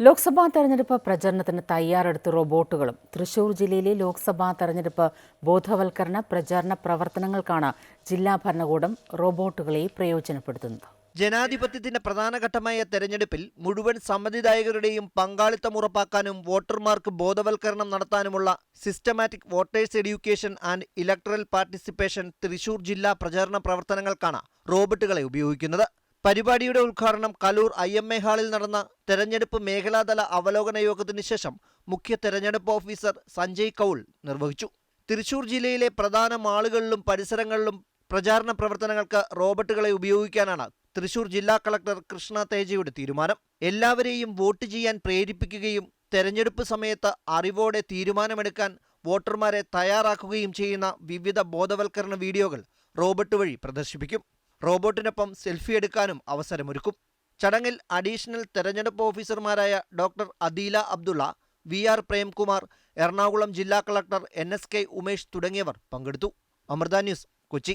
ലോക്സഭാ തെരഞ്ഞെടുപ്പ് പ്രചരണത്തിന് തയ്യാറെടുത്ത റോബോട്ടുകളും തൃശൂർ ജില്ലയിലെ ലോക്സഭാ തെരഞ്ഞെടുപ്പ് ബോധവൽക്കരണ പ്രചാരണ പ്രവർത്തനങ്ങൾക്കാണ് ജില്ലാ ഭരണകൂടം റോബോട്ടുകളെ പ്രയോജനപ്പെടുത്തുന്നത്. ജനാധിപത്യത്തിന്റെ പ്രധാന ഘട്ടമായ തെരഞ്ഞെടുപ്പിൽ മുഴുവൻ സമ്മതിദായകരുടെയും പങ്കാളിത്തം ഉറപ്പാക്കാനും വോട്ടർമാർക്ക് ബോധവൽക്കരണം നടത്താനുമുള്ള systematic voters education and electoral participation Thrissur ജില്ലാ പ്രചാരണ പ്രവർത്തനങ്ങൾക്കാണ് റോബോട്ടുകളെ ഉപയോഗിക്കുന്നത്. പരിപാടിയുടെ ഉദ്ഘാടനം കലൂർ ഐ എം എ ഹാളിൽ നടന്ന തെരഞ്ഞെടുപ്പ് മേഖലാതല അവലോകന യോഗത്തിനു ശേഷം മുഖ്യ തെരഞ്ഞെടുപ്പ് ഓഫീസർ സഞ്ജയ് കൗൾ നിർവഹിച്ചു. തൃശൂർ ജില്ലയിലെ പ്രധാന മാളുകളിലും പരിസരങ്ങളിലും പ്രചാരണ പ്രവർത്തനങ്ങൾക്ക് റോബോട്ടുകളെ ഉപയോഗിക്കാനാണ് തൃശൂർ ജില്ലാ കളക്ടർ കൃഷ്ണ തേജയുടെ തീരുമാനം. എല്ലാവരെയും വോട്ട് ചെയ്യാൻ പ്രേരിപ്പിക്കുകയും തെരഞ്ഞെടുപ്പ് സമയത്ത് അറിവോടെ തീരുമാനമെടുക്കാൻ വോട്ടർമാരെ തയ്യാറാക്കുകയും ചെയ്യുന്ന വിവിധ ബോധവൽക്കരണ വീഡിയോകൾ റോബോട്ട് വഴി പ്രദർശിപ്പിക്കും. റോബോട്ടിനൊപ്പം സെൽഫി എടുക്കാനും അവസരമൊരുക്കും. ചടങ്ങിൽ അഡീഷണൽ തെരഞ്ഞെടുപ്പ് ഓഫീസർമാരായ doctor Adeela Abdulla V R Premkumar Ernakulam ജില്ലാ collector N S K Umesh തുടങ്ങിയവർ പങ്കെടുത്തു. അമൃത ന്യൂസ് കൊച്ചി.